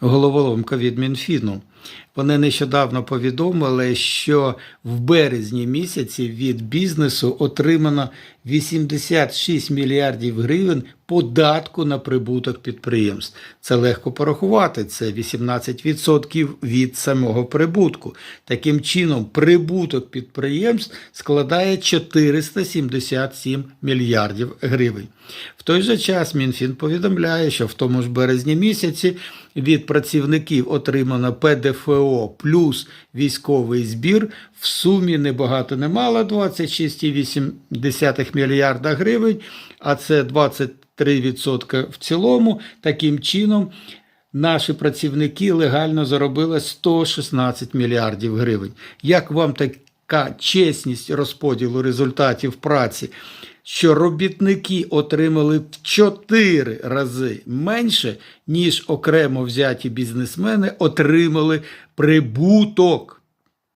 головоломка від Мінфіну. Вони нещодавно повідомили, що в березні місяці від бізнесу отримано 86 мільярдів гривень податку на прибуток підприємств. Це легко порахувати. Це 18% від самого прибутку. Таким чином, прибуток підприємств складає 477 мільярдів гривень. В той же час Мінфін повідомляє, що в тому ж березні місяці від працівників отримано ПДФО плюс військовий збір в сумі не багато не мало 26,8 мільярда гривень, а це 23% в цілому. Таким чином, наші працівники легально заробили 116 мільярдів гривень. Як вам така чесність розподілу результатів праці? Що робітники отримали в 4 рази менше, ніж окремо взяті бізнесмени отримали прибуток.